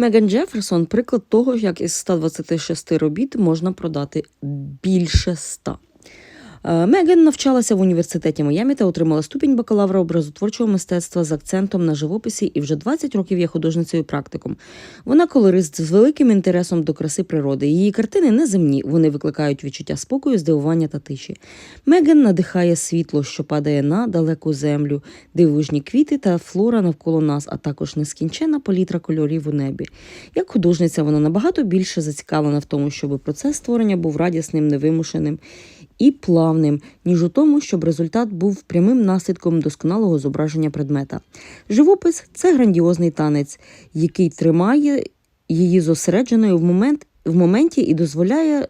Меган Джеферсон приклад того, як із 126 робіт можна продати більше 100. Е, Меган навчалася в університеті Майамі та отримала ступінь бакалавра образотворчого мистецтва з акцентом на живописі і вже 20 років є художницею практиком. Вона колорист з великим інтересом до краси природи. Її картини неземні, вони викликають відчуття спокою, здивування та тиші. Меган надихає світло, що падає на далеку землю, дивовижні квіти та флора навколо нас, а також нескінченна палітра кольорів у небі. Як художниця, вона набагато більше зацікавлена в тому, щоб процес створення був радісним, невимушеним і плавним, ніж у тому, щоб результат був прямим наслідком досконалого зображення предмета. Живопис це грандіозний танець, який тримає її зосередженою в момент. В моменті і дозволяє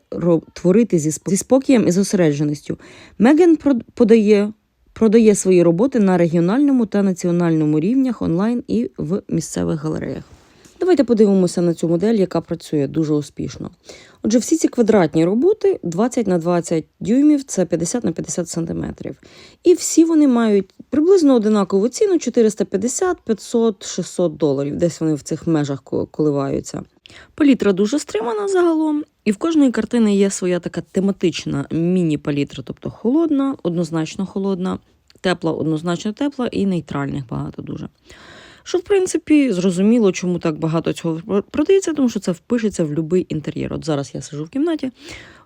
творити зі, сп- спокієм і зосередженістю. Прод- подає, продає свої роботи на регіональному та національному рівнях онлайн і в місцевих галереях. Давайте подивимося на цю модель, яка працює дуже успішно. Отже, всі ці квадратні роботи 20 на 20 дюймів це 50 на 50 сантиметрів. І всі вони мають приблизно одинакову ціну 450, 500, 600 доларів. Десь вони в цих межах коливаються. Палітра дуже стримана загалом, і в кожної картини є своя така тематична міні-палітра, тобто холодна, однозначно холодна, тепла, однозначно тепла і нейтральних багато дуже. Що, в принципі, зрозуміло, чому так багато цього продається, тому що це впишеться в будь-який інтер'єр. От зараз я сижу в кімнаті.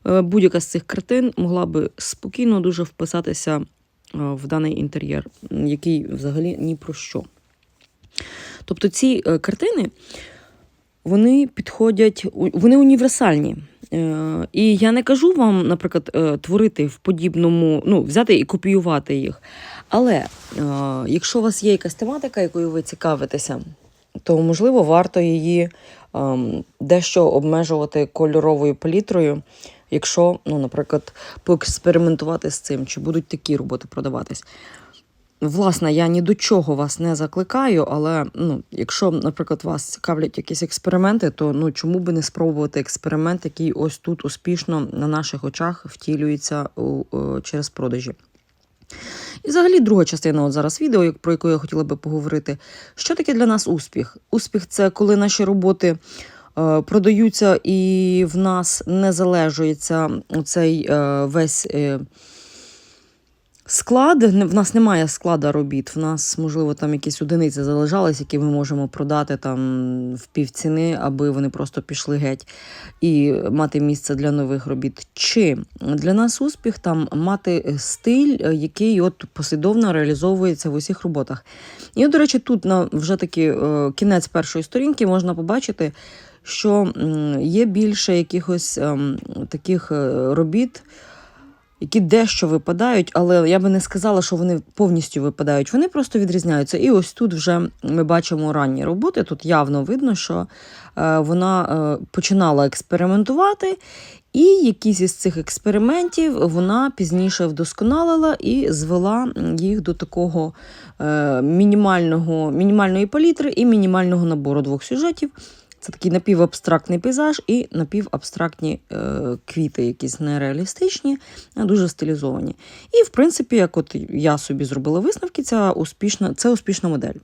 е, Будь-яка з цих картин могла би спокійно дуже вписатися е, в даний інтер'єр, який взагалі ні про що. Тобто ці е, картини вони підходять, вони універсальні. І я не кажу вам, наприклад, творити в подібному, ну, взяти і копіювати їх. Але е, якщо у вас є якась тематика, якою ви цікавитеся, то можливо варто її ем, дещо обмежувати кольоровою палітрою, якщо, ну, наприклад, поекспериментувати з цим, чи будуть такі роботи продаватись. Власне, я ні до чого вас не закликаю, але ну, якщо, наприклад, вас цікавлять якісь експерименти, то ну чому би не спробувати експеримент, який ось тут успішно на наших очах втілюється у, е, через продажі. І взагалі друга частина от зараз відео, про яку я хотіла би поговорити. Що таке для нас успіх? Успіх це коли наші роботи е, продаються і в нас не залежується цей е, весь. Склад в нас немає склада робіт. В нас, можливо, там якісь одиниці залишались, які ми можемо продати там в півціни, аби вони просто пішли геть і мати місце для нових робіт. Чи для нас успіх там мати стиль, е, який от послідовно реалізовується в усіх роботах. І, до речі, тут на вже таки е, кінець першої сторінки можна побачити, що є більше якихось ем, таких е, робіт які дещо випадають, але я би не сказала, що вони повністю випадають. Вони просто відрізняються. І ось тут вже ми бачимо ранні роботи. Тут явно видно, що е, вона е, починала експериментувати, і якісь із цих експериментів вона пізніше вдосконалила і звела їх до такого е, мінімального, мінімальної палітри і мінімального набору двох сюжетів. Це такий напівабстрактний пейзаж і напівабстрактні е, квіти, якісь нереалістичні, а дуже стилізовані. І, в принципі, як от я собі зробила висновки, ця успішна, це успішна модель.